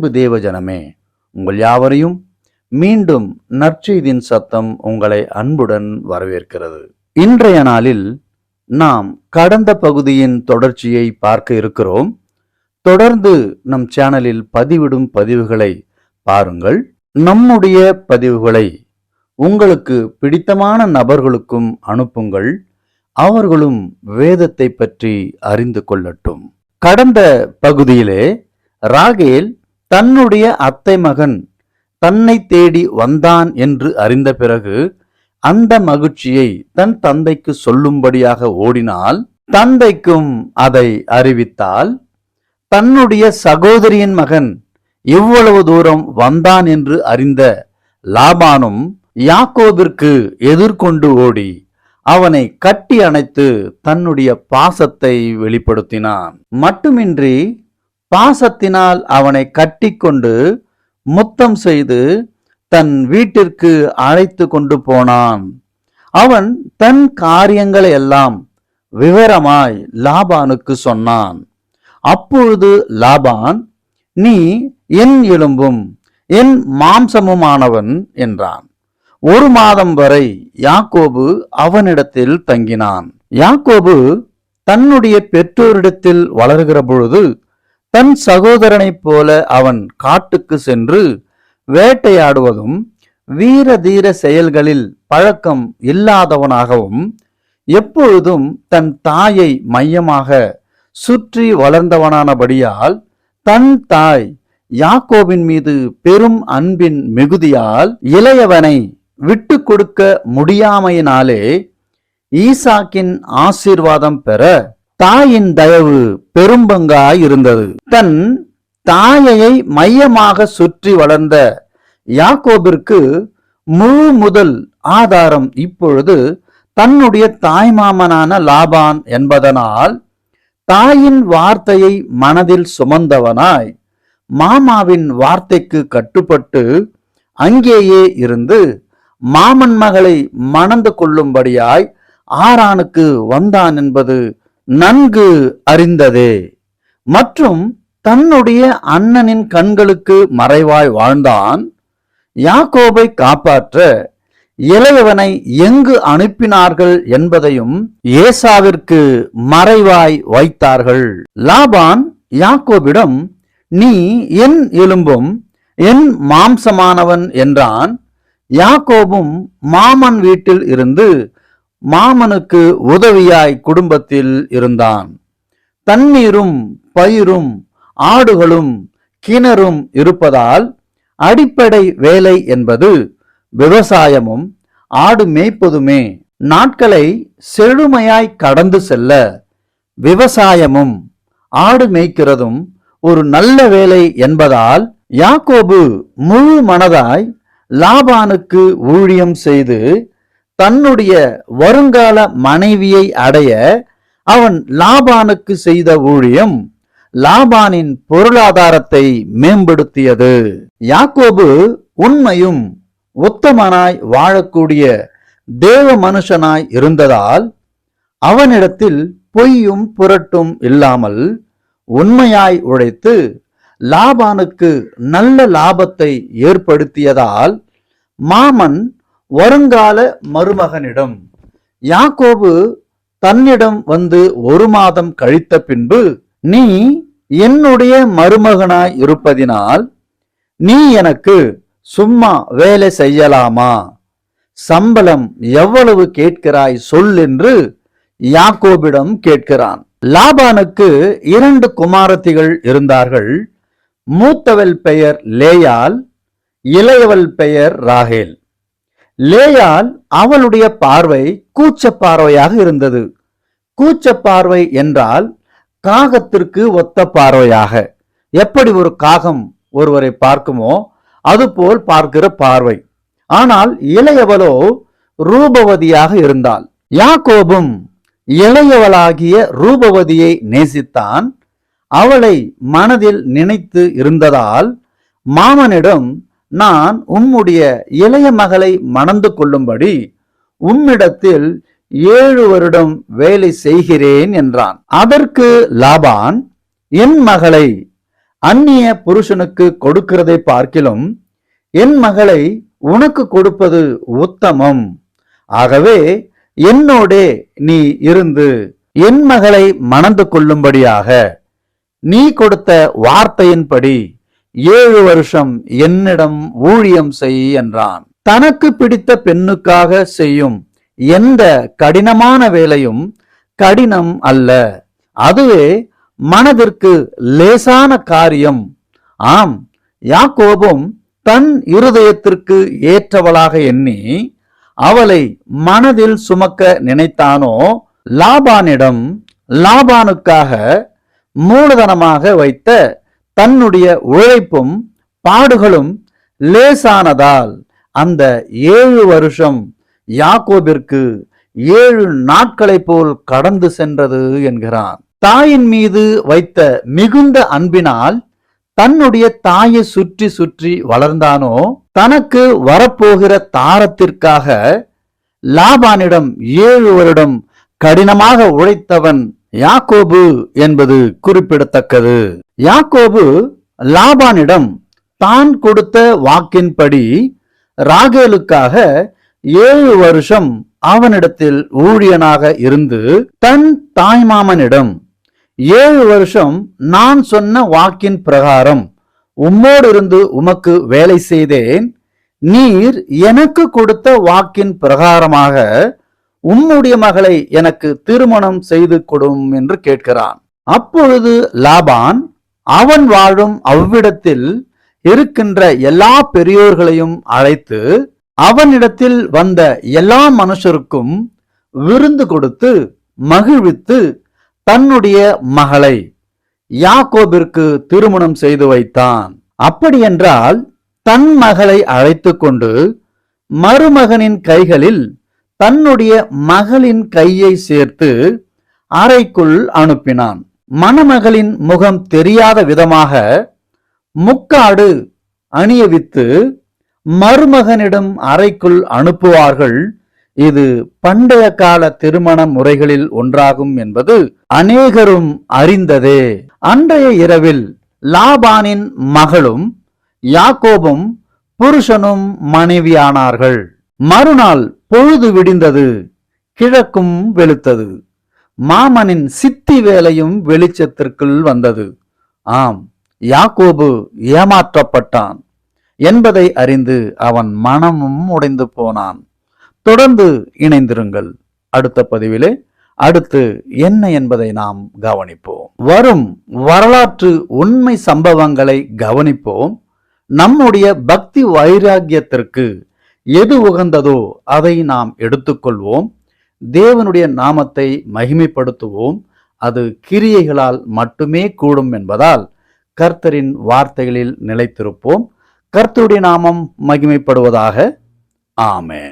அன்பு தேவஜனமே உங்கள் யாவரையும் மீண்டும் நற்செய்தின் சத்தம் உங்களை அன்புடன் வரவேற்கிறது. இன்றைய நாளில் நாம் கடந்த பகுதியின் தொடர்ச்சியை பார்க்க இருக்கிறோம். தொடர்ந்து நம் சேனலில் பதிவிடும் பதிவுகளை பாருங்கள். நம்முடைய பதிவுகளை உங்களுக்கு பிடித்தமான நபர்களுக்கும் அனுப்புங்கள். அவர்களும் வேதத்தை பற்றி அறிந்து கொள்ளட்டும். கடந்த பகுதியிலே ராகேல் தன்னுடைய அத்தை மகன் தன்னை தேடி வந்தான் என்று அறிந்த பிறகு அந்த மகிழ்ச்சியை தன் தந்தைக்கு சொல்லும்படியாக ஓடினால் தந்தைக்கும் அதை அறிவித்தால் தன்னுடைய சகோதரியின் மகன் இவ்வளவு தூரம் வந்தான் என்று அறிந்த லாபானும் யாக்கோபிற்கு எதிர்கொண்டு ஓடி அவனை கட்டி அணைத்து தன்னுடைய பாசத்தை வெளிப்படுத்தினான். மட்டுமின்றி பாசத்தினால் அவனை கட்டிக்கொண்டு முத்தம் செய்து தன் வீட்டிற்கு அழைத்து கொண்டு போனான். அவன் தன் காரியங்களை எல்லாம் விவரமாய் லாபானுக்கு சொன்னான். அப்பொழுது லாபான் நீ என் எலும்பும் என் மாம்சமுமானவன் என்றான். ஒரு மாதம் வரை யாக்கோபு அவனிடத்தில் தங்கினான். யாக்கோபு தன்னுடைய பெற்றோரிடத்தில் வளர்கிற பொழுது தன் சகோதரனைப் போல அவன் காட்டுக்கு சென்று வேட்டையாடுவதும் வீர தீர செயல்களில் பழக்கம் இல்லாதவனாகவும் எப்பொழுதும் தன் தாயை மையமாக சுற்றி வளர்ந்தவனானபடியால் தன் தாய் யாக்கோவின் மீது பெரும் அன்பின் மிகுதியால் இளையவனை விட்டு கொடுக்க முடியாமையினாலே ஈசாக்கின் ஆசீர்வாதம் பெற தாயின் தயவு பெரும்பங்காய் இருந்தது தன் தாயையை மையமாக சுற்றி வளர்ந்த யாக்கோபிற்கு முழு முதல் ஆதாரம் இப்பொழுது தன்னுடைய தாய்மாமனான லாபான் என்பதனால் தாயின் வார்த்தையை மனதில் சுமந்தவனாய் மாமாவின் வார்த்தைக்கு கட்டுப்பட்டு அங்கேயே இருந்து மாமன் மகளை மணந்து கொள்ளும்படியாய் ஆரானுக்கு வந்தான் என்பது நன்கு அறிந்தது. மற்றும் தன்னுடைய அண்ணனின் கண்களுக்கு மறைவாய் வாழ்ந்தான். யாக்கோபை காப்பாற்ற இளையவனை எங்கு அனுப்பினார்கள் என்பதையும் ஏசாவிற்கு மறைவாய் வைத்தார்கள். லாபான் யாக்கோபிடம் நீ என் எலும்பும் என் மாம்சமானவன் என்றான். யாக்கோபும் மாமன் வீட்டில் இருந்து மாமனுக்கு உதவியாய் குடும்பத்தில் இருந்தான். தண்ணீரும் பயிரும் ஆடுகளும் கிணறும் இருப்பதால் அடிப்படை வேலை என்பது விவசாயமும் ஆடு மேய்ப்பதுமே. நாட்களை செழுமையாய் கடந்து செல்ல விவசாயமும் ஆடு மேய்க்கிறதும் ஒரு நல்ல வேலை என்பதால் யாக்கோபு முழு மனதாய் லாபானுக்கு ஊழியம் செய்து தன்னுடைய வருங்கால மனைவியை அடைய அவன் லாபானுக்கு செய்த ஊழியம் லாபானின் பொருளாதாரத்தை மேம்படுத்தியது. யாக்கோபு உண்மையும் உத்தமனாய் வாழக்கூடிய தேவ மனுஷனாய் இருந்ததால் அவனிடத்தில் பொய்யும் புரட்டும் இல்லாமல் உண்மையாய் உழைத்து லாபானுக்கு நல்ல லாபத்தை ஏற்படுத்தியதால் மாமன் வருங்கால மருமகனிடம். யாக்கோபு தன்னிடம் வந்து ஒரு மாதம் கழித்த பின்பு நீ என்னுடைய மருமகனாய் இருப்பதினால் நீ எனக்கு சும்மா வேலை செய்யலாமா? சம்பளம் எவ்வளவு கேட்கிறாய் சொல் என்று யாக்கோபிடம் கேட்கிறான். லாபானுக்கு இரண்டு குமாரத்திகள் இருந்தார்கள். மூத்தவள் பெயர் லேயால் இளையவள் பெயர் ராகேல். லேயால் அவளுடைய பார்வை கூச்ச பார்வையாக இருந்தது. கூச்ச பார்வை என்றால் காகத்திற்கு ஒத்த பார்வையாக. எப்படி ஒரு காகம் ஒருவரை பார்க்குமோ அதுபோல் பார்க்கிற பார்வை. ஆனால் இளையவளோ ரூபவதியாக இருந்தாள். யாக்கோபும் இளையவளாகிய ரூபவதியை நேசித்தான். அவளை மனதில் நினைத்து இருந்ததால் மாமனிடம் நான் உம்முடைய இளைய மகளை மணந்து கொள்ளும்படி உம்மிடத்தில் ஏழு வருடம் வேலை செய்கிறேன் என்றான். அதற்கு லாபான் என் மகளை அந்நிய புருஷனுக்கு கொடுக்கிறதை பார்க்கிலும் என் மகளை உனக்கு கொடுப்பது உத்தமம். ஆகவே என்னோடே நீ இருந்து என் மகளை மணந்து கொள்ளும்படியாக நீ கொடுத்த வார்த்தையின்படி ஏழு வருஷம் என்னிடம் ஊழியம் செய் என்றான். தனக்கு பிடித்த பெண்ணுக்காக செய்யும் எந்த கடினமான வேலையும் கடினம் அல்ல. அதுவே மனதிற்கு லேசான காரியம். ஆம் யாக்கோபும் தன் இருதயத்திற்கு ஏற்றவளாக எண்ணி அவளை மனதில் சுமக்க நினைத்தானோ? லாபானிடம் லாபானுக்காக மூலதனமாக வைத்த தன்னுடைய உழைப்பும் பாடுகளும் லேசானதால் அந்த ஏழு வருஷம் யாக்கோபிற்கு ஏழு நாட்களைப் போல் கடந்து சென்றது என்கிறான். தாயின் மீது வைத்த மிகுந்த அன்பினால் தன்னுடைய தாயை சுற்றி சுற்றி வளர்ந்தானோ தனக்கு வரப்போகிற தாரத்திற்காக லாபானிடம் ஏழு வருடம் கடினமாக உழைத்தவன் யாக்கோபு என்பது குறிப்பிடத்தக்கது. யாக்கோபு லாபானிடம் தான் கொடுத்த வாக்கின்படி ராகேலுக்காக ஏழு வருஷம் அவனிடத்தில் ஊழியனாக இருந்து தன் தாய்மாமனிடம் ஏழு வருஷம் நான் சொன்ன வாக்கின் பிரகாரம் உம்மோடு இருந்து உமக்கு வேலை செய்தேன். நீர் எனக்கு கொடுத்த வாக்கின் பிரகாரமாக உம்முடைய மகளை எனக்கு திருமணம் செய்து கொடும் என்று கேட்கிறான். அப்பொழுது லாபான் அவன் வாழும் அவ்விடத்தில் இருக்கின்ற எல்லா பெரியோர்களையும் அழைத்து அவனிடத்தில் வந்த எல்லா மனுஷருக்கும் விருந்து கொடுத்து மகிழ்வித்து தன்னுடைய மகளை யாக்கோபிற்கு திருமணம் செய்து வைத்தான். அப்படியென்றால் தன் மகளை அழைத்து கொண்டு மருமகனின் கைகளில் தன்னுடைய மகளின் கையை சேர்த்து அறைக்குள் அனுப்பினான். மணமகளின் முகம் தெரியாத விதமாக முக்காடு அணியவித்து மருமகனிடம் அறைக்குள் அனுப்புவார்கள். இது பண்டைய கால திருமண முறைகளில் ஒன்றாகும் என்பது அநேகரும் அறிந்ததே. அன்றைய இரவில் லாபானின் மகளும் யாக்கோபும் புருஷனும் மனைவியானார்கள். மறுநாள் பொழுது விடிந்தது கிழக்கும் வெளுத்தது. மாமனின் சித்தி வேலையும் வெளிச்சத்திற்குள் வந்தது. ஆம் யாக்கோபு ஏமாற்றப்பட்டான் என்பதை அறிந்து அவன் மனமும் உடைந்து போனான். தொடர்ந்து இணைந்திருங்கள். அடுத்த பதிவிலே அடுத்து என்ன என்பதை நாம் கவனிப்போம். வரும் வரலாற்று உண்மை சம்பவங்களை கவனிப்போம். நம்முடைய பக்தி வைராக்கியத்திற்கு எது உகந்ததோ அதை நாம் எடுத்துக்கொள்வோம். தேவனுடைய நாமத்தை மகிமைப்படுத்துவோம். அது கிரியைகளால் மட்டுமே கூடும் என்பதால் கர்த்தரின் வார்த்தைகளில் நிலைத்திருப்போம். கர்த்தருடைய நாமம் மகிமைப்படுவதாக. ஆமே